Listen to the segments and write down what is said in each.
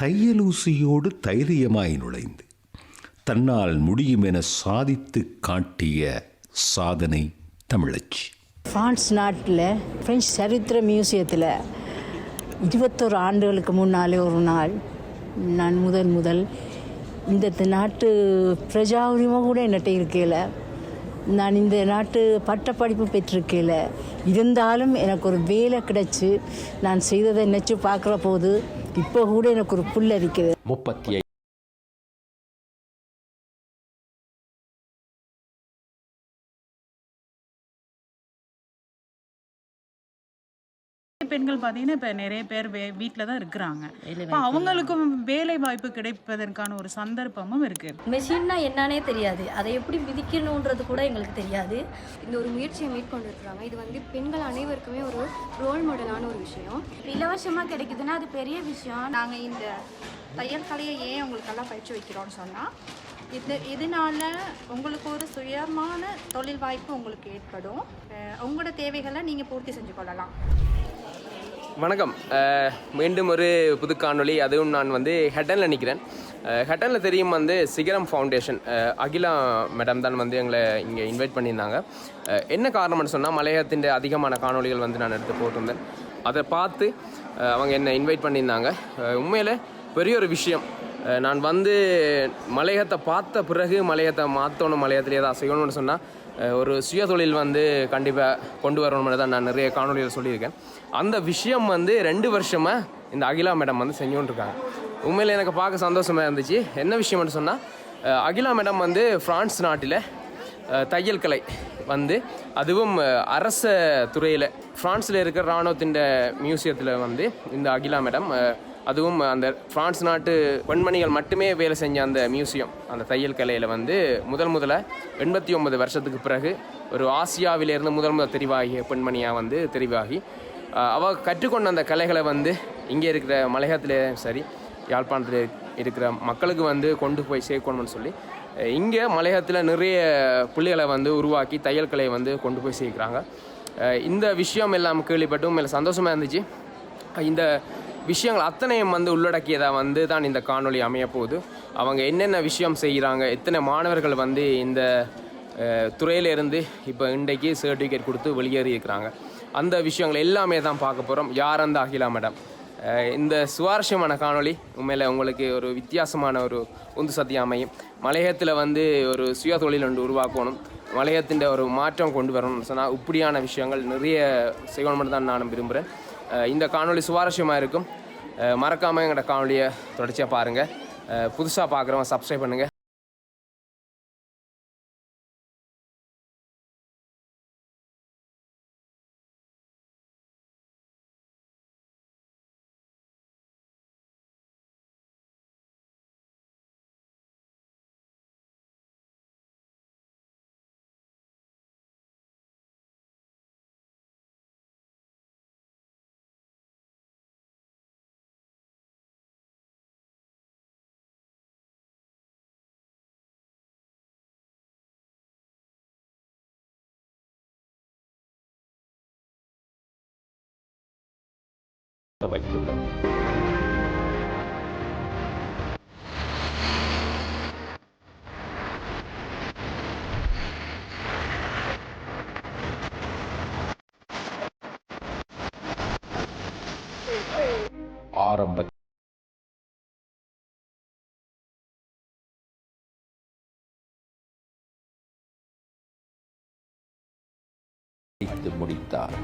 தையலூசியோடு தைரியமாய் நுழைந்து தன்னால் முடியும் என சாதித்து காட்டிய சாதனை தமிழச்சி. பிரான்ஸ் நாட்டில் ஃப்ரெஞ்ச் சரித்திர மியூசியத்தில் இருபத்தோரு ஆண்டுகளுக்கு முன்னாலே ஒரு நாள் நான் முதல் முதல் இந்த த- நாட்டு பிரஜா உரிமை கூட என்னட்ட இருக்கையில் நான் இந்த நாட்டு பட்டப்படிப்பு பெற்றிருக்கையில் இருந்தாலும் எனக்கு ஒரு வேலை கிடைச்சி நான் செய்ததை நினச்சி பார்க்குற போது இப்போ கூட எனக்கு ஒரு புல் அரிக்குது முப்பத்தி பெண்கள் பார்த்தீங்கன்னா இப்போ நிறைய பேர் வே வீட்டில் தான் இருக்கிறாங்க. இப்போ அவங்களுக்கும் வேலை வாய்ப்பு கிடைப்பதற்கான ஒரு சந்தர்ப்பமும் இருக்கு. மெஷின்னா என்னன்னே தெரியாது. அதை எப்படி மிதிக்கணுன்றது கூட எங்களுக்கு தெரியாது. இந்த ஒரு முயற்சியை மேற்கொண்டு இருக்கிறாங்க இது வந்து பெண்கள் அனைவருக்குமே ஒரு ரோல் மாடலான ஒரு விஷயம். இலவசமாக கிடைக்குதுன்னா அது பெரிய விஷயம். நாங்கள் இந்த தையல் கலையை ஏன் உங்களுக்கெல்லாம் பயிற்சி வைக்கிறோம்னு சொன்னால் இது இதனால உங்களுக்கு ஒரு சுயமான தொழில் வாய்ப்பு உங்களுக்கு ஏற்படும். உங்களோட தேவைகளை நீங்கள் பூர்த்தி செஞ்சு கொள்ளலாம். வணக்கம். மீண்டும் ஒரு புது காணொளி அதுவும் நான் வந்து ஹெட்டனில் நிற்கிறேன் ஹெட்டனில் தெரியும் வந்து சிகரம் ஃபவுண்டேஷன். அகிலா மேடம் தான் வந்து எங்களை இங்கே இன்வைட் பண்ணியிருந்தாங்க. என்ன காரணம்னு சொன்னால் மலையகத்தின் அதிகமான காணொளிகள் வந்து நான் எடுத்து போட்டிருந்தேன். அதை பார்த்து அவங்க என்னை இன்வைட் பண்ணியிருந்தாங்க. உண்மையில் பெரிய ஒரு விஷயம். நான் வந்து மலையகத்தை பார்த்த பிறகு மலையத்தை மாற்றணும் மலையத்திலே ஏதாவது செய்யணும்னு சொன்னால் ஒரு சுய தொழில் வந்து கண்டிப்பாக கொண்டு வரணும்னு தான் நான் நிறைய காணொலியில் சொல்லியிருக்கேன். அந்த விஷயம் வந்து ரெண்டு வருஷமாக இந்த அகிலா மேடம் வந்து செஞ்சுட்டு இருக்காங்க உண்மையில் எனக்கு பார்க்க சந்தோஷமாக இருந்துச்சு. என்ன விஷயம்னு சொன்னால் அகிலா மேடம் வந்து ஃப்ரான்ஸ் நாட்டில் தையல் கலை வந்து அதுவும் அரச துறையில் ஃப்ரான்ஸில் இருக்கிற இராணுவத்தின் மியூசியத்தில் வந்து இந்த அகிலா மேடம் அதுவும் அந்த பிரான்ஸ் நாட்டு பெண்மணிகள் மட்டுமே வேலை செஞ்ச அந்த மியூசியம். அந்த தையல் கலையில் வந்து முதல் முதல்ல எண்பத்தி ஒன்பது வருஷத்துக்கு பிறகு ஒரு ஆசியாவிலிருந்து முதல் முதல் தெரிவாகிய பெண்மணியாக வந்து தெரிவாகி அவள் கற்றுக்கொண்ட அந்த கலைகளை வந்து இங்கே இருக்கிற மலையகத்தில் சரி யாழ்ப்பாணத்தில் இருக்கிற மக்களுக்கு வந்து கொண்டு போய் சேர்க்கணும்னு சொல்லி இங்கே மலையகத்தில் நிறைய பிள்ளைகளை வந்து உருவாக்கி தையல் கலையை வந்து கொண்டு போய் சேர்க்குறாங்க. இந்த விஷயம் எல்லாம் கேள்விப்பட்டு மேலே சந்தோஷமாக இருந்துச்சு. இந்த விஷயங்கள் அத்தனையும் வந்து உள்ளடக்கியதாக வந்து தான் இந்த காணொலி அமையப்போகுது. அவங்க என்னென்ன விஷயம் செய்கிறாங்க எத்தனை மாணவர்கள் வந்து இந்த துறையிலேருந்து இப்போ இன்றைக்கு சர்டிஃபிகேட் கொடுத்து வெளியேறி இருக்கிறாங்க அந்த விஷயங்கள் எல்லாமே தான் பார்க்க போகிறோம் யார் அந்த அகிலா மேடம்? இந்த சுவாரஸ்யமான காணொளி உண்மையில் உங்களுக்கு ஒரு வித்தியாசமான ஒரு உந்து சக்தி அமையும். மலையத்தில் வந்து ஒரு சுய தொழில் ஒன்று உருவாக்கணும். மலையத்தின் ஒரு மாற்றம் கொண்டு வரணும்னு சொன்னால் இப்படியான விஷயங்கள் நிறைய செய்யணும்னு தான் நான் விரும்புகிறேன் இந்த காணொளி சுவாரஸ்யமாக இருக்கும். மறக்காமல் எங்களோட காணொலியை தொடர்ச்சியாக பாருங்கள் புதுசாக பார்க்குறவங்க சப்ஸ்கிரைப் பண்ணுங்கள் வைத்துள்ளது ஆரம்ப முடித்தார்.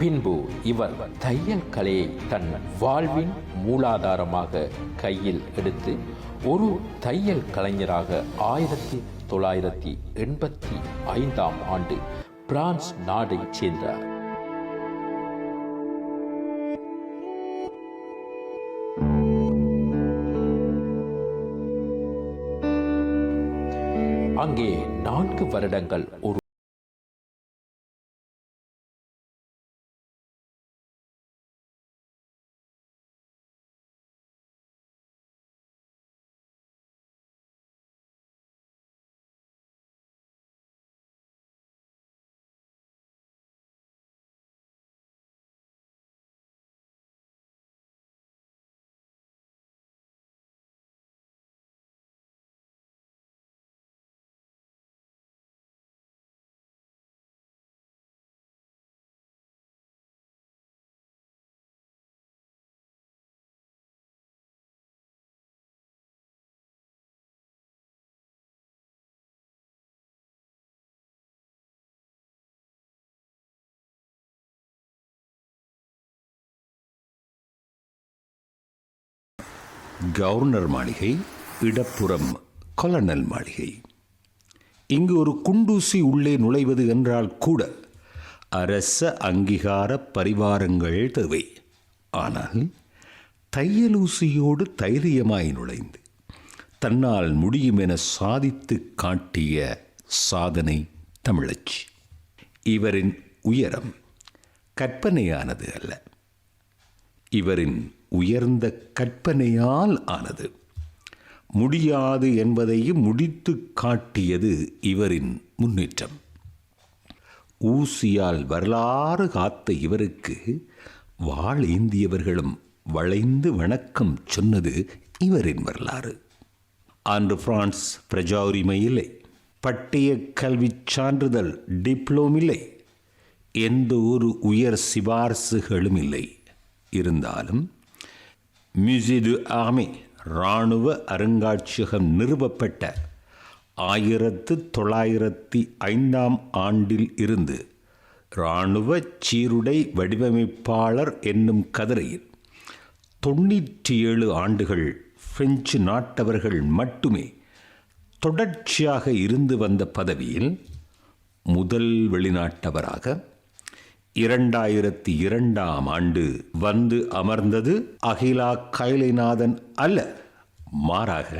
பின்பு இவர் தையல் கலையை தன் வாழ்வின் மூலாதாரமாக கையில் எடுத்து ஒரு தையல் கலைஞராக ஆயிரத்தி தொள்ளாயிரத்தி எண்பத்தி ஐந்தாம் ஆண்டு பிரான்ஸ் நாடைச் சேர்ந்தார். அங்கே நான்கு வருடங்கள் ஒரு கவர்னர் மாளிகை இடப்புறம் கொலனல் மாளிகை. இங்கு ஒரு குண்டூசி உள்ளே நுழைவது என்றால் கூட அரச அங்கீகார பரிவாரங்கள் தேவை. ஆனால் தையலூசியோடு தைரியமாய் நுழைந்து தன்னால் முடியும் என சாதித்து காட்டிய சாதனை தமிழச்சி. இவரின் உயரம் கற்பனையானது அல்ல. இவரின் உயர்ந்த கற்பனையால் ஆனது. முடியாது என்பதையும் முடித்து காட்டியது இவரின் முன்னேற்றம். ஊசியால் வரலாறு காத்த இவருக்கு வாழ் ஏந்தியவர்களும் வளைந்து வணக்கம் சொன்னது இவரின் வரலாறு. அன்று பிரான்ஸ் பிரஜாவுரிமை இல்லை பட்டய கல்விச் சான்றிதழ் டிப்ளோம் இல்லை எந்த ஒரு உயர் சிபார்சுகளும் இல்லை. இருந்தாலும் மியூசி டு ஆர்மே இராணுவ அருங்காட்சியகம் நிறுவப்பட்ட ஆயிரத்து தொள்ளாயிரத்தி ஐந்தாம் ஆண்டில் இருந்து இராணுவ சீருடை வடிவமைப்பாளர் என்னும் கதிரையில் தொண்ணூற்றி ஏழு ஆண்டுகள் பிரெஞ்சு நாட்டவர்கள் மட்டுமே தொடர்ச்சியாக இருந்து வந்த பதவியில் முதல் வெளிநாட்டவராக இரண்டாயிரத்தி இரண்டாம் ஆண்டு வந்து அமர்ந்தது அகிலா கைலைநாதன் அல்ல மாறாக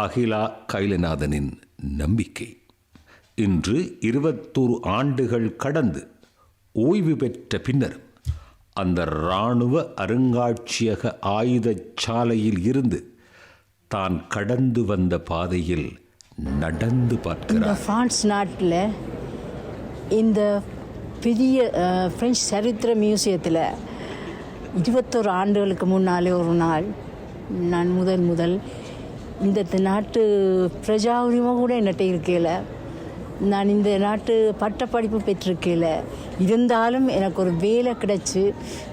அகிலா கைலைநாதனின் நம்பிக்கை. இன்று இருபத்தோரு ஆண்டுகள் கடந்து ஓய்வு பெற்ற பின்னர் அந்த இராணுவ அருங்காட்சியக ஆயுதச் சாலையில் இருந்து தான் கடந்து வந்த பாதையில் நடந்து இந்த பார்க்கிறார் பிரான்ஸ் நாட்டில் இந்த பெரிய ஃப்ரெஞ்ச் சரித்திர மியூசியத்தில் இருபத்தோரு ஆண்டுகளுக்கு முன்னாலே ஒரு நாள் நான் முதல் முதல் இந்த நாட்டு பிரஜா உரிமை கூட என்னட்ட இருக்கையில் நான் இந்த நாட்டு பட்டப்படிப்பு பெற்றிருக்கையில் இருந்தாலும் எனக்கு ஒரு வேலை கிடைச்சி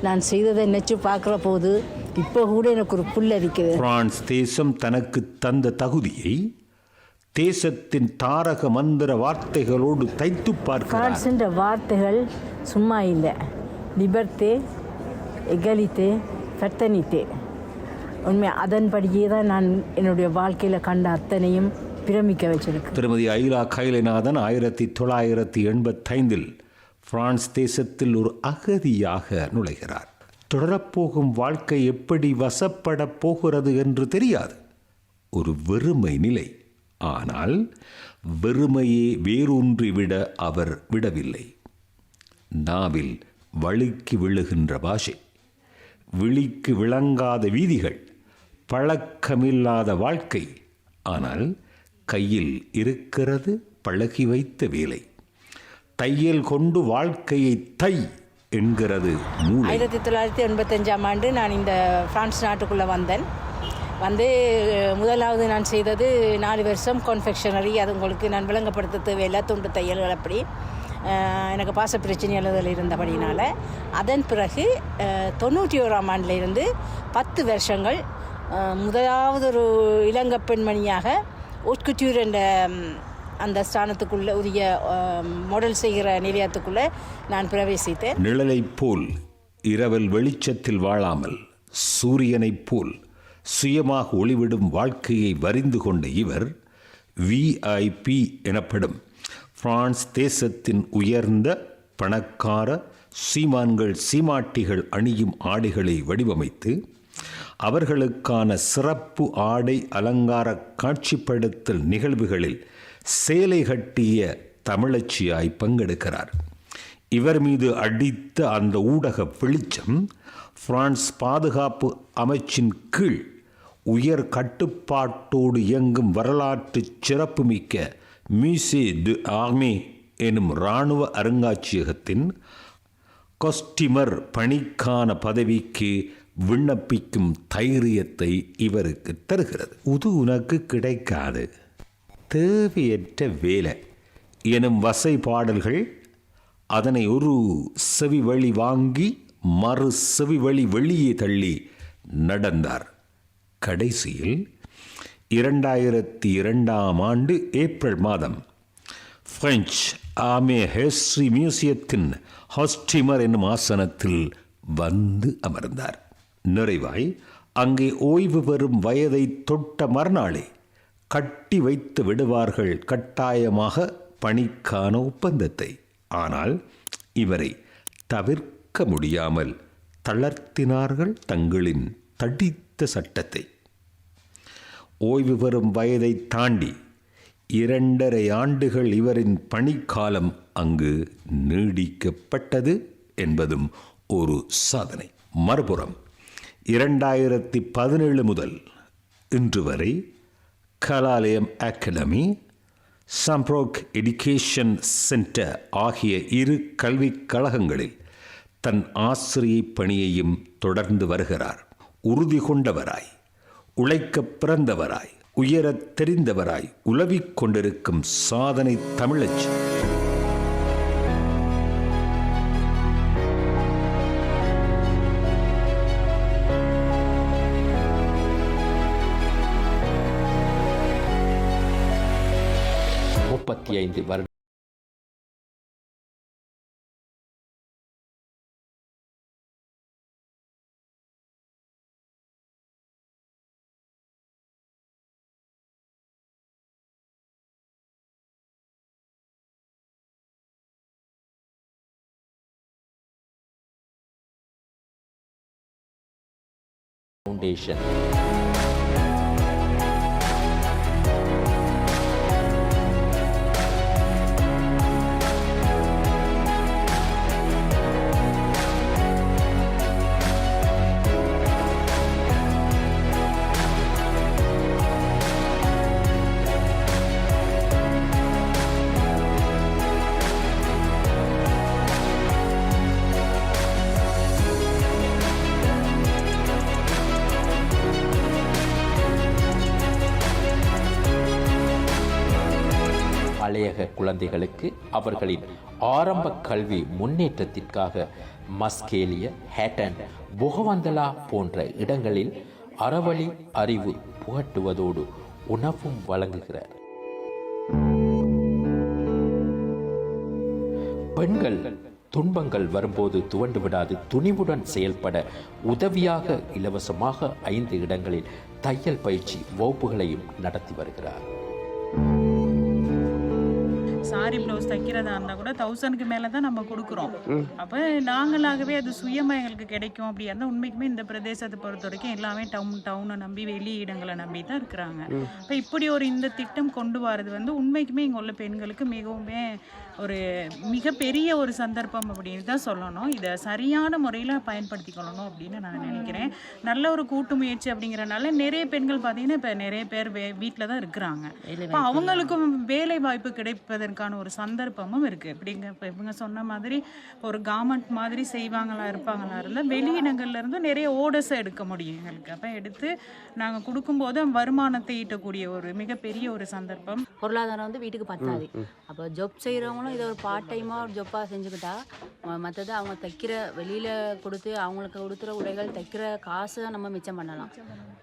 நான் செய்ததை நினச்சி பார்க்குற போது இப்போ கூட எனக்கு ஒரு புல் அரிக்குது பிரான்ஸ் தேசம் தனக்கு தந்த தகுதியை தேசத்தின் தாரக மந்திர வார்த்தைகளோடு தைத்து பார்க்கிறார். பிரான்ஸுன்ற வார்த்தைகள் சும்மா இல்லை. லிபர்த்தே எகலித்தே ஃபெர்டனித்தே உண்மை அதன்படியே தான் நான் என்னுடைய வாழ்க்கையில் கண்ட அத்தனையும் பிரமிக்க வச்சிருக்கு. திருமதி ஐலா கைலைநாதன் ஆயிரத்தி தொள்ளாயிரத்தி எண்பத்தைந்தில் பிரான்ஸ் தேசத்தில் ஒரு அகதியாக நுழைகிறார். தொடரப்போகும் வாழ்க்கை எப்படி வசப்படப் போகிறது என்று தெரியாது. ஒரு வெறுமை நிலை. ஆனால் வெறுமையே வேரூன்றி விட அவர் விடவில்லை. நாவில் வழுக்கி விழுகின்ற பாஷை விழிக்கு விளங்காத வீதிகள் பழக்கமில்லாத வாழ்க்கை ஆனால் கையில் இருக்கிறது பழகி வைத்த வேலை. தையல் கொண்டு வாழ்க்கையை தை என்கிறது ஆயிரத்தி தொள்ளாயிரத்தி எண்பத்தஞ்சாம் ஆண்டு நான் இந்த பிரான்ஸ் நாட்டுக்குள்ளே வந்தேன். வந்து முதலாவது நான் செய்தது நாலு வருஷம் கான்ஃபெக்ஷனரி அது உங்களுக்கு நான் விளங்கப்படுத்த தேவையில்லை. துண்டு தையல்கள் அப்படி. எனக்கு பாச பிரச்சனைகள் இருந்தபடினால். அதன் பிறகு தொண்ணூற்றி ஓராம் ஆண்டில் இருந்து பத்து வருஷங்கள் முதலாவது ஒரு இளங்க பெண்மணியாக ஒட்குட்டியூர் என்ற அந்த ஸ்தானத்துக்குள்ளே உரிய மாடல் செய்கிற நிலையத்துக்குள்ளே நான் பிரவேசித்தேன். நிழலைப் போல் இரவல் வெளிச்சத்தில் வாழாமல் சூரியனைப் போல் சுயமாக ஒளிவிடும் வாழ்க்கையை வரிந்து கொண்ட இவர் விஐபி எனப்படும் பிரான்ஸ் தேசத்தின் உயர்ந்த பணக்கார சீமான்கள் சீமாட்டிகள் அணியும் ஆடைகளை வடிவமைத்து அவர்களுக்கான சிறப்பு ஆடை அலங்கார காட்சிப்படுத்தல் நிகழ்வுகளில் சேலை கட்டிய தமிழச்சியாய் பங்கெடுக்கிறார். இவர் மீது அடித்த அந்த ஊடக வெளிச்சம் பிரான்ஸ் பாதுகாப்பு அமைச்சின் கீழ் உயர் கட்டுப்பாட்டோடு இயங்கும் வரலாற்று சிறப்புமிக்க மியூசே டு ஆர்மி எனும் இராணுவ அருங்காட்சியகத்தின் கொஸ்டிமர் பணிக்கான பதவிக்கு விண்ணப்பிக்கும் தைரியத்தை இவருக்கு தருகிறது. உது உனக்கு கிடைக்காது. தேவையற்ற வேலை எனும் வசை பாடல்கள் அதனை ஒரு செவி வழி வாங்கி மறு செவி வழி வெளியே தள்ளி நடந்தார். கடைசியில் இரண்டாயிரத்தி இரண்டாம் ஆண்டு ஏப்ரல் மாதம் பிரெஞ்சு ஆமே ஹெஸ்ரி மியூசியத்தின் ஹாஸ்டிமர் என்னும் ஆசனத்தில் வந்து அமர்ந்தார். நிறைவாய் அங்கே ஓய்வு பெறும் வயதை தொட்ட மறுநாளே கட்டி வைத்து விடுவார்கள் கட்டாயமாக பணிக்கான ஒப்பந்தத்தை. ஆனால் இவரை தவிர்க்க முடியாமல் தளர்த்தினார்கள் தங்களின் தடி தடித்த சட்டத்தை. ஓய்வு பெறும் வயதை தாண்டி இரண்டரை ஆண்டுகள் இவரின் பணிக்காலம் அங்கு நீடிக்கப்பட்டது என்பதும் ஒரு சாதனை. மறுபுறம் இரண்டாயிரத்தி பதினேழு முதல் இன்று வரை கலாலயம் அகாடமி சம்ப்ரோக் எடுகேஷன் சென்டர் ஆகிய இரு கல்விக் கழகங்களில் தன் ஆசிரியை பணியையும் தொடர்ந்து வருகிறார். உறுதி கொண்டவராய் உழைக்கப் பிறந்தவராய் உயரத் தெரிந்தவராய் உலவிக் கொண்டிருக்கும் சாதனை தமிழச்சி முப்பத்தி ஐந்து வருட ஃபவுண்டேஷன் மலையக குழந்தைகளுக்கு அவர்களின் ஆரம்ப கல்வி முன்னேற்றத்திற்காக மஸ்கேலிய ஹேட்டன் புகவந்தலா போன்ற இடங்களில் அறவழி அறிவு புகட்டுவதோடு உணவும் வழங்குகிறார். பெண்கள் துன்பங்கள் வரும்போது துவண்டு விடாது துணிவுடன் செயல்பட உதவியாக இலவசமாக ஐந்து இடங்களில் தையல் பயிற்சி வகுப்புகளையும் நடத்தி வருகிறார். சாரி ப்ளவுஸ் தைக்கிறதா இருந்தால் கூட தௌசண்ட்க்கு மேலே தான் நம்ம கொடுக்குறோம். அப்போ நாங்களாகவே அது சுயமாக எங்களுக்கு கிடைக்கும் அப்படி இருந்தால் உண்மைக்குமே இந்த பிரதேசத்தை பொறுத்த வரைக்கும் எல்லாமே டவுன் டவுனை நம்பி வெளி இடங்களை நம்பி தான் இருக்கிறாங்க. இப்போ இப்படி ஒரு இந்த திட்டம் கொண்டு வரது வந்து உண்மைக்குமே இங்கே உள்ள பெண்களுக்கு மிகவுமே ஒரு மிகப்பெரிய ஒரு சந்தர்ப்பம் அப்படின்னு தான் சொல்லணும். இதை சரியான முறையில் பயன்படுத்திக்கொள்ளணும் அப்படின்னு நான் நினைக்கிறேன். நல்ல ஒரு கூட்டு முயற்சி அப்படிங்கிறனால நிறைய பெண்கள் பார்த்தீங்கன்னா இப்போ நிறைய பேர் வீட்டில் தான் இருக்கிறாங்க. இப்போ அவங்களுக்கும் வேலை வாய்ப்பு கிடைப்பதற்கான ஒரு சந்தர்ப்பமும் இருக்குது இப்படிங்க இப்போ இவங்க சொன்ன மாதிரி ஒரு கவர்மெண்ட் மாதிரி செய்வாங்களா இருப்பாங்களா இருந்தால் வெளியிடங்கள்ல இருந்தும் நிறைய ஓடர்ஸ் எடுக்க முடியும் எங்களுக்கு. அப்போ எடுத்து நாங்கள் கொடுக்கும்போது வருமானத்தை ஈட்டக்கூடிய ஒரு மிகப்பெரிய ஒரு சந்தர்ப்பம். பொருளாதாரம் வந்து வீட்டுக்கு பத்தாது. அப்போ ஜாப் செய்கிறவங்களும் இதை ஒரு பார்ட் டைமாக ஒரு ஜாப்பாக செஞ்சுக்கிட்டா மற்றது அவங்க தைக்கிற வெளியில் கொடுத்து அவங்களுக்கு கொடுக்குற உடைகள் தைக்கிற காசு தான் நம்ம மிச்சம் பண்ணலாம்.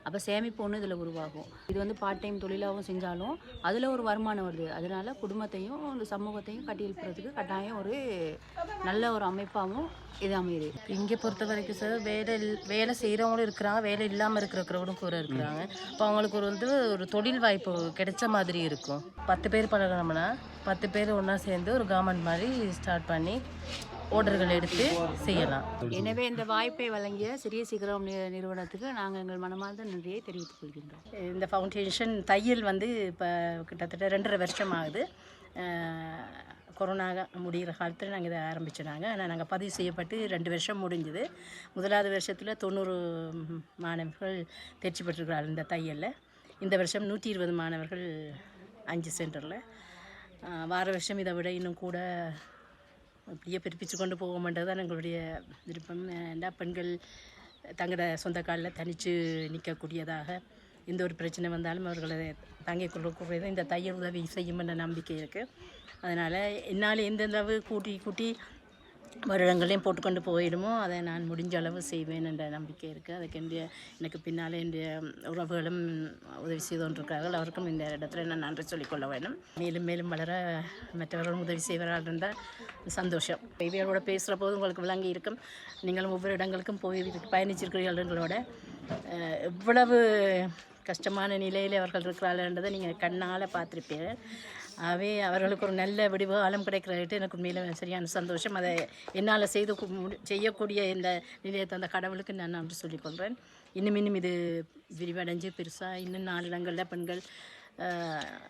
அப்போ சேமிப்பு ஒன்று இதில் உருவாகும். இது வந்து பார்ட் டைம் தொழிலாகவும் செஞ்சாலும் அதில் ஒரு வருமானம் வருது. அதனால குடும்பத்தையும் இந்த சமூகத்தையும் கட்டியெழுப்புறதுக்கு கட்டாயம் ஒரு நல்ல ஒரு அமைப்பாகவும் இது அமையுது. இங்கே பொறுத்த வரைக்கும் சார் வேலை வேலை செய்கிறவங்களும் இருக்கிறாங்க வேலை இல்லாமல் இருக்கிறவங்களும் கூட இருக்கிறாங்க. இப்போ அவங்களுக்கு ஒரு வந்து ஒரு தொழில் வாய்ப்பு கிடைச்ச மாதிரி இருக்கும். பத்து பேர் பழகினோம்னா பத்து பேர் ஒன்றா சேர்ந்து ஒரு கவர்மெண்ட் மாதிரி ஸ்டார்ட் பண்ணி ஓர்டர்கள் எடுத்து செய்யலாம். எனவே இந்த வாய்ப்பை வழங்கிய சிறிய சிகரம் நிறுவனத்துக்கு நாங்கள் எங்கள் மனமார்ந்த நன்றியை தெரிவித்துக் கொள்கின்றோம். இந்த ஃபவுண்டேஷன் தையல் வந்து இப்போ கிட்டத்தட்ட ரெண்டரை வருஷம் ஆகுது. கொரோனா முடிகிற காலத்தில் நாங்கள் இதை ஆரம்பிச்சினாங்க ஆனால் நாங்கள் பதிவு செய்யப்பட்டு ரெண்டு வருஷம் முடிஞ்சுது. முதலாவது வருஷத்தில் தொண்ணூறு மாணவர்கள் தேர்ச்சி பெற்றிருக்கிறார்கள் இந்த தையலில். இந்த வருஷம் நூற்றி இருபது மாணவர்கள் அஞ்சு சென்டரில். வார வருஷம் இதை விட இன்னும் கூட அப்படியே பிறப்பிச்சு கொண்டு போவோம்ன்றது தான் எங்களுடைய விருப்பம். எல்லா பெண்கள் தங்களோட சொந்த காலில் தனித்து நிற்கக்கூடியதாக எந்த ஒரு பிரச்சனை வந்தாலும் அவர்களை தாங்கிக் கொள்ளக்கூடியது இந்த தையல் உதவி செய்யும் என்ற நம்பிக்கை இருக்குது அதனால் என்னால் எந்தெந்த அளவு கூட்டி கூட்டி வருடங்களையும் போட்டுக்கொண்டு போயிடுமோ அதை நான் முடிஞ்ச அளவு செய்வேன் என்ற நம்பிக்கை இருக்குது அதுக்கு என்னுடைய எனக்கு பின்னால் என்னுடைய உறவுகளும் உதவி செய்து கொண்டிருக்கிறார்கள் அவருக்கும் இந்த இடத்துல நான் நன்றி சொல்லிக்கொள்ள வேண்டும். மேலும் மேலும் வளர மற்றவர்களும் உதவி செய்வார்கள் இருந்தால் சந்தோஷம். இவையோட பேசுகிற போது உங்களுக்கு விளங்கி இருக்கும். நீங்களும் ஒவ்வொரு இடங்களுக்கும் போய் பயணிச்சிருக்கிறீர்கள் எவ்வளவு கஷ்டமான நிலையில் அவர்கள் இருக்கிறார்கள்ன்றதை நீங்கள் கண்ணால் பார்த்துருப்பீர்கள். ஆகவே அவர்களுக்கு ஒரு நல்ல விடிவு காலம் கிடைக்கிறதுட்டு எனக்கு உண்மையில் சரியான சந்தோஷம். அதை என்னால் செய்து செய்யக்கூடிய இந்த நிலையை அந்த கடவுளுக்கு நான் நன்றி சொல்லிக்கொள்கிறேன் இன்னும் இன்னும் இது விரிவடைஞ்சு பெருசாக இன்னும் நாலு இடங்களில் பெண்கள்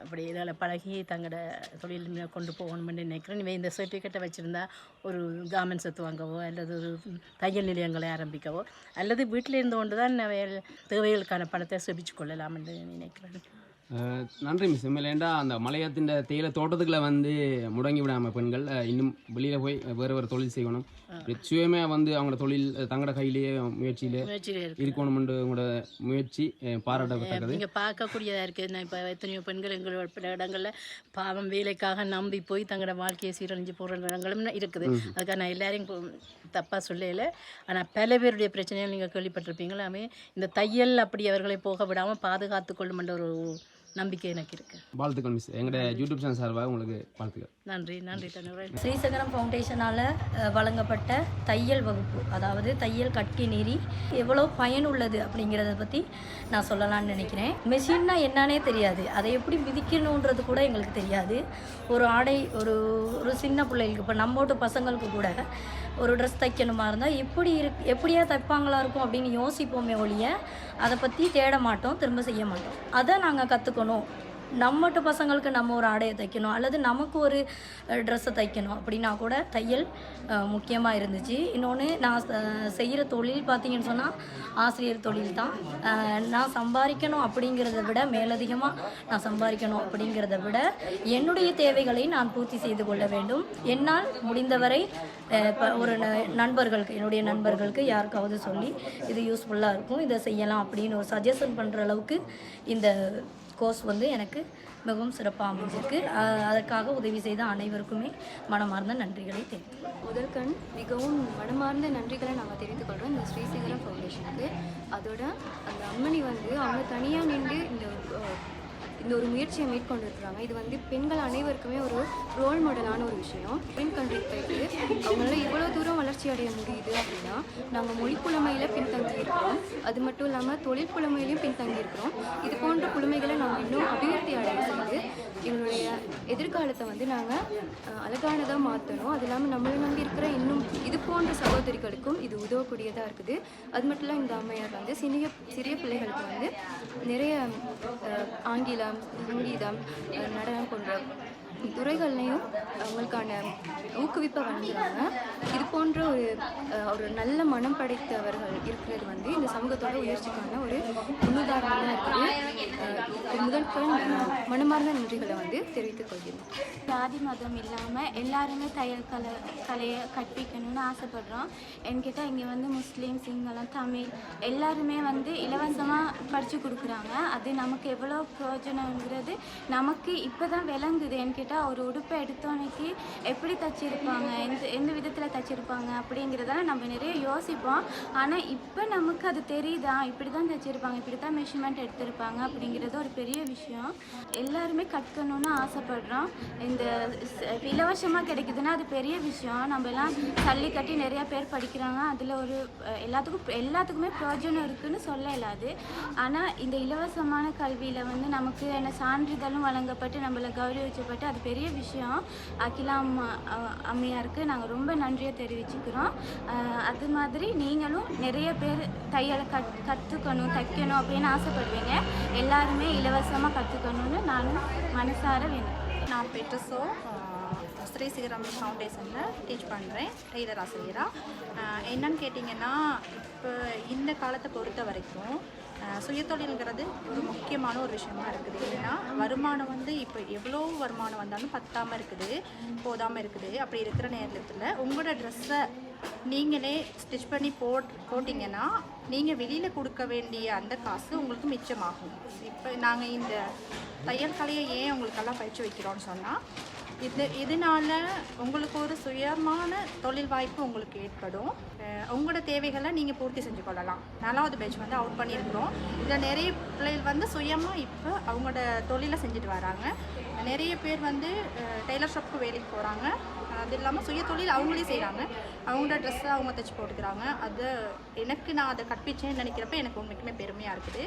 அப்படி இதில் பழகி தங்களோட தொழில் கொண்டு போகணும்னு நினைக்கிறேன். இவன் இந்த சர்டிஃபிகேட்டை வச்சுருந்தா ஒரு கார்மெண்ட்ஸ் எடுத்து வாங்கவோ அல்லது ஒரு தையல் நிலையங்களை ஆரம்பிக்கவோ அல்லது வீட்டில் இருந்து கொண்டு தான் தேவைகளுக்கான பணத்தை செபிச்சு கொள்ளலாம் நினைக்கிறேன். நன்றி மிஸ் உண்மையிலேண்டா அந்த மலையத்தின் தேயிலை தோட்டத்துக்குள்ள வந்து முடங்கி விடாமல் பெண்கள் இன்னும் வெளியில் போய் வேறு வேறு தொழில் செய்யணும். சுயமே வந்து அவங்களோட தொழில் தங்களோட கையிலேயே முயற்சியிலே முயற்சியில் இருக்கு. இருக்கணும்னு உங்களோட முயற்சி பாராட்டத்தக்கது நீங்கள் பார்க்கக்கூடியதாக இருக்குது நான் இப்போ எத்தனையோ பெண்கள் எங்களோட பல இடங்களில் பாவம் வேலைக்காக நம்பி போய் தங்களோட வாழ்க்கையை சீரழிஞ்சு போகிற இடங்களும் இருக்குது. அதுக்காக நான் எல்லாரையும் தப்பாக சொல்லலை. ஆனால் பல பேருடைய பிரச்சனைகள் நீங்கள் கேள்விப்பட்டிருப்பீங்களாமே இந்த தையல் அப்படி அவர்களை போக விடாமல் பாதுகாத்து கொள்ளுமென்ற ஒரு நம்பிக்கை எனக்கு இருக்குது வாழ்த்துக்கள் மிஸ். எங்களோட யூடியூப் சேனல் சார்பாக உங்களுக்கு வாழ்த்துக்கள். நன்றி நன்றி தன்னுரை. ஸ்ரீசங்கரம் ஃபவுண்டேஷனால் வழங்கப்பட்ட தையல் வகுப்பு அதாவது தையல் கட்கி நெறி எவ்வளோ பயனுள்ளது அப்படிங்கிறத பற்றி நான் சொல்லலாம்னு நினைக்கிறேன். மெஷின்னா என்னன்னே தெரியாது. அதை எப்படி மிதிக்கணுன்றது கூட எங்களுக்கு தெரியாது. ஒரு ஆடை ஒரு ஒரு சின்ன பிள்ளைகளுக்கு இப்போ நம்மோட்டு பசங்களுக்கு கூட ஒரு ட்ரெஸ் தைக்கணுமா இருந்தால் எப்படி இருக்கு எப்படியா தைப்பாங்களா இருக்கும் அப்படின்னு யோசிப்போமே ஒழிய அதை பற்றி தேட மாட்டோம் திரும்ப செய்ய மாட்டோம். அதை நாங்கள் கற்றுக்கணும் நம்மட்டு பசங்களுக்கு நம்ம ஒரு ஆடையை தைக்கணும் அல்லது நமக்கு ஒரு ட்ரெஸ்ஸை தைக்கணும் அப்படின்னா கூட தையல் முக்கியமாக இருந்துச்சு. இன்னொன்று நான் செய்கிற தொழில் பார்த்தீங்கன்னு சொன்னால் ஆசிரியர் தொழில் தான். நான் சம்பாதிக்கணும் அப்படிங்கிறத விட மேலதிகமாக நான் சம்பாதிக்கணும் அப்படிங்கிறத விட என்னுடைய தேவைகளை நான் பூர்த்தி செய்து கொள்ள வேண்டும். என்னால் முடிந்தவரை இப்போ ஒரு ந- நண்பர்களுக்கு என்னுடைய நண்பர்களுக்கு யாருக்காவது சொல்லி இது யூஸ்ஃபுல்லாக இருக்கும். இதை செய்யலாம் அப்படின்னு ஒரு சஜஷன் பண்ணுற அளவுக்கு இந்த கோர்ஸ் வந்து எனக்கு மிகவும் சிறப்பாக அமைஞ்சிருக்கு. அதற்காக உதவி செய்த அனைவருக்குமே மனமார்ந்த நன்றிகளை தெரிவிக்கிறேன் முதற்கண் மிகவும் மனமார்ந்த நன்றிகளை நாங்கள் தெரிந்து கொள்கிறோம் இந்த ஸ்ரீசேகரம் ஃபவுண்டேஷனுக்கு அதோட அந்த அம்மணி வந்து அவங்க தனியாக நின்று இந்த இந்த ஒரு முயற்சியை மேற்கொண்டிருக்கிறாங்க. இது வந்து பெண்கள் அனைவருக்குமே ஒரு ரோல் மாடலான ஒரு விஷயம். பெண் கண்ட்ரிக்கு போயிட்டு அவங்களால இவ்வளோ தூரம் வளர்ச்சி அடைய முடியுது அப்படின்னா நாங்கள் மொழி புலமையில் பின்தங்கி இருக்கிறோம். அது மட்டும் இல்லாமல் தொழில் புலமையிலையும் பின்தங்கி இருக்கிறோம். இது போன்ற புலமைகளை நாங்கள் இன்னும் அபிவிருத்தி அடைய செய்து எங்களுடைய எதிர்காலத்தை வந்து நாங்கள் அழகானதாக மாற்றணும் அது இல்லாமல் நம்மளை நம்பி இருக்கிற இன்னும் இது போன்ற சகோதரிகளுக்கும் இது உதவக்கூடியதாக இருக்குது. அது மட்டும் இல்லை இந்த அம்மையார் வந்து சிறிய சிறிய பிள்ளைகளுக்கு வந்து நிறைய ஆங்கிலம் சங்கீதம் நடனம் போன்ற துறைகள்லையும் அவங்களுக்கான ஊக்குவிப்பாக வழங்குறாங்க இது போன்ற ஒரு ஒரு நல்ல மனம் படைத்தவர்கள் இருக்கிறது வந்து இந்த சமூகத்தோட உயர்ச்சிக்கான ஒரு முன்னுதாரணமாக இருக்குது. அஹ், முதற்கண் மனமார்ந்த நன்றிகளை வந்து தெரிவித்துக் கொள்கிறேன் ஜாதி மதம் இல்லாமல் எல்லாருமே தையல் கலை கலையை கற்பிக்கணும்னு ஆசைப்படுறோம். என்கிட்ட இங்கே வந்து முஸ்லீம் சிங்களம் தமிழ் எல்லாருமே வந்து இலவசமாக படித்து கொடுக்குறாங்க. அது நமக்கு எவ்வளோ பிரயோஜனங்கிறது நமக்கு இப்போ தான் விளங்குது. என்கிட்ட ஒரு உடுப்பை எடுத்தோன்னைக்கு எப்படி தச்சிருப்பாங்க எந்த எந்த விதத்தில் தச்சிருப்பாங்க அப்படிங்கிறதெல்லாம் நம்ம நிறைய யோசிப்போம். ஆனால் இப்போ நமக்கு அது தெரியுதா? இப்படி தான் தச்சிருப்பாங்க இப்படி தான் மெஷர்மெண்ட் எடுத்திருப்பாங்க அப்படிங்கிறது ஒரு பெரிய விஷயம். எல்லாருமே கற்கணும்னு ஆசைப்படுறோம். இந்த இலவசமாக கிடைக்குதுன்னா அது பெரிய விஷயம். நம்ம எல்லாம் தள்ளி கட்டி நிறைய பேர் படிக்கிறாங்க. அதில் ஒரு எல்லாத்துக்கும் எல்லாத்துக்குமே பிரயோஜனம் இருக்குன்னு சொல்ல இயலாது. ஆனால் இந்த இலவசமான கல்வியில் வந்து நமக்கு என்ன சான்றிதழும் வழங்கப்பட்டு நம்மளை கௌரவிச்சப்பட்டு அது பெரிய விஷயம். அகிலா அம்மா அம்மையாருக்கு நாங்கள் ரொம்ப நன்றியை தெரிவிச்சுக்கிறோம். அது மாதிரி நீங்களும் நிறைய பேர் தையலை கத் கற்றுக்கணும் தைக்கணும் அப்படின்னு ஆசைப்படுவீங்க. எல்லாருமே இலவசமாக கற்றுக்கணும்னு நானும் மனசார வேணும். நான் பெட்ரஸோ ஸ்ரீ சிகரம் ஃபவுண்டேஷனில் டீச் பண்ணுறேன் டெய்லர் ஆசிரியராக என்னன்னு கேட்டிங்கன்னா இப்போ இந்த காலத்தை பொறுத்த வரைக்கும் சுயதொழில்ங்கிறது ஒரு முக்கியமான ஒரு விஷயமா இருக்குது. ஏன்னா வருமானம் வந்து இப்போ எவ்வளோ வருமானம் வந்தாலும் பத்தாமல் இருக்குது போதாமல் இருக்குது. அப்படி இருக்கிற நேரத்தில் உங்களோட ட்ரெஸ்ஸை நீங்களே ஸ்டிச் பண்ணி போட் போட்டிங்கன்னா நீங்கள் வெளியில் கொடுக்க வேண்டிய அந்த காசு உங்களுக்கு மிச்சமாகும். இப்போ நாங்கள் இந்த தையல் கலையை ஏன் உங்களுக்கெல்லாம் பயிற்சி வைக்கிறோம்னு சொன்னால் இது இதனால் உங்களுக்கு ஒரு சுயமான தொழில் வாய்ப்பு உங்களுக்கு ஏற்படும். உங்களோட தேவைகளை நீங்கள் பூர்த்தி செஞ்சு கொள்ளலாம். நாலாவது பேட்ச் வந்து அவுட் பண்ணியிருக்கிறோம். இதில் நிறைய பிள்ளைகள் வந்து சுயமாக இப்போ அவங்களோட தொழிலை செஞ்சுட்டு வராங்க. நிறைய பேர் வந்து டெய்லர் ஷாப்புக்கு வேலைக்கு போகிறாங்க அது இல்லாமல் சுய தொழில் அவங்களே செய்கிறாங்க அவங்களோட ட்ரெஸ்ஸை அவங்க தைச்சு போட்டுக்கிறாங்க அது எனக்கு நான் அதை கற்பிச்சேன்னு நினைக்கிறப்ப எனக்கு உண்மைக்குமே பெருமையாக இருக்குது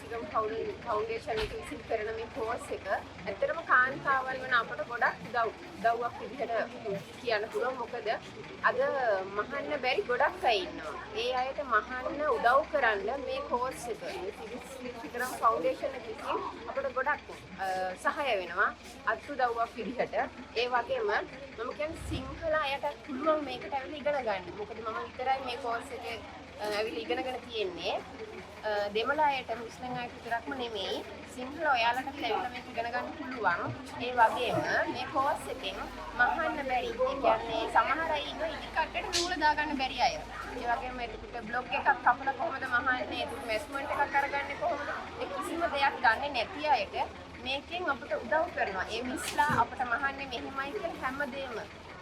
සිගම් ෆවුන්ඩේෂන් එක විසින් කරන මේ කෝස් එක ඇත්තටම කාන්තාවල් වන අපට ගොඩක් උදව් උදව්වක් විදිහට කියන්න පුළුවන් මොකද අද මහන්න බැරි ගොඩක් අය ඉන්නවා. ඒ අයට මහන්න උදව් කරන්න මේ කෝස් එක සිගම් ෆවුන්ඩේෂන් එක විසින් අපට ගොඩක් අ, සහාය වෙනවා අත් උදව්වක් විදිහට. ඒ වගේම මම කියන්නේ සිංහල අයට පුළුවන් මේකට ඇවිල්ලා ඉගෙන ගන්න. මොකද මම විතරයි මේ කෝස් එකේ අ, ඇවිල්ලා ඉගෙනගෙන තියෙන්නේ. අ, දෙමළ අයට මුස්ලිම් අයට විතරක්ම නෙමෙයි සිංහල ඔයාලට ඇවිල්ලා මේක ඉගෙන ගන්න පුළුවන් ඒ වගේම මේ කෝස් එකෙන් මහන්න බැරි ඒ කියන්නේ සමහර අය ඉන්නවා ඉදි කට්ටට නූල දාගන්න බැරි අය ඒ වගේම ඒකට බ්ලොග් එකක් කපලා කොහොමද මහන්නේ ඒක මෙස්මන්ට් එකක් අරගන්නේ කොහොමද ඒ කිසිම දෙයක් දන්නේ නැති අයට මේකෙන් අපිට උදව් කරනවා. ඒ මිස්ලා අපිට මහන්නේ මෙහෙමයි කියලා හැමදේම.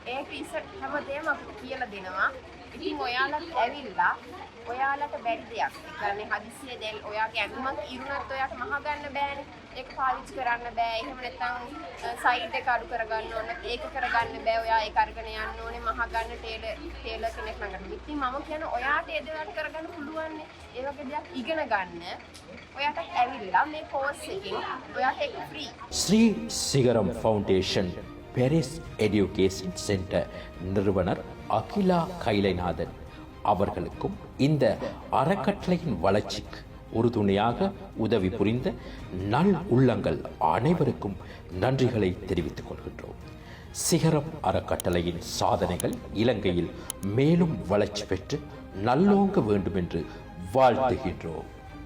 ඒ ටීසර්ට් හැමදේම අපිට කියලා දෙනවා. ඉතින් ඔයාලත් ඇවිල්ලා ඔයාලට බැරි දෙයක්. ඒ කියන්නේ හදිස්සිය දැන් ඔයාගේ ඇඳුමක් ඉරුණත් ඔයාට මහ ගන්න බෑනේ. ඒක පාවිච්චි කරන්න බෑ. එහෙම නැත්නම් සයිඩ් එක අඩු කරගන්න ඕන. ඒක කරගන්න බෑ. ඔයා ඒක අරගෙන යන්න ඕනේ මහ ගන්න ටේලර් ටේලර් කෙනෙක් ළඟට. ඉතින් මම කියන්නේ ඔයාට ඒ දේවල් කරගන්න පුළුවන්නේ. ඒ වගේ දෙයක් ඉගෙන ගන්න. ඔයාට ඇවිල්ලා මේ කෝස් එකෙන් ඔයාට ඒක free. Shri Sigaram foundation Paris education centre නිර්වණර් Akila Kailainathan. அவர்களுக்கும் இந்த அறக்கட்டளையின் வளர்ச்சிக்கு உறுதுணையாக உதவி புரிந்த நல் உள்ளங்கள் அனைவருக்கும் நன்றிகளை தெரிவித்துக் கொள்கின்றோம். சிகரம் அறக்கட்டளையின் சாதனைகள் இலங்கையில் மேலும் வளர்ச்சி பெற்று நல்லோங்க வேண்டும் என்று வாழ்த்துகின்றோம்.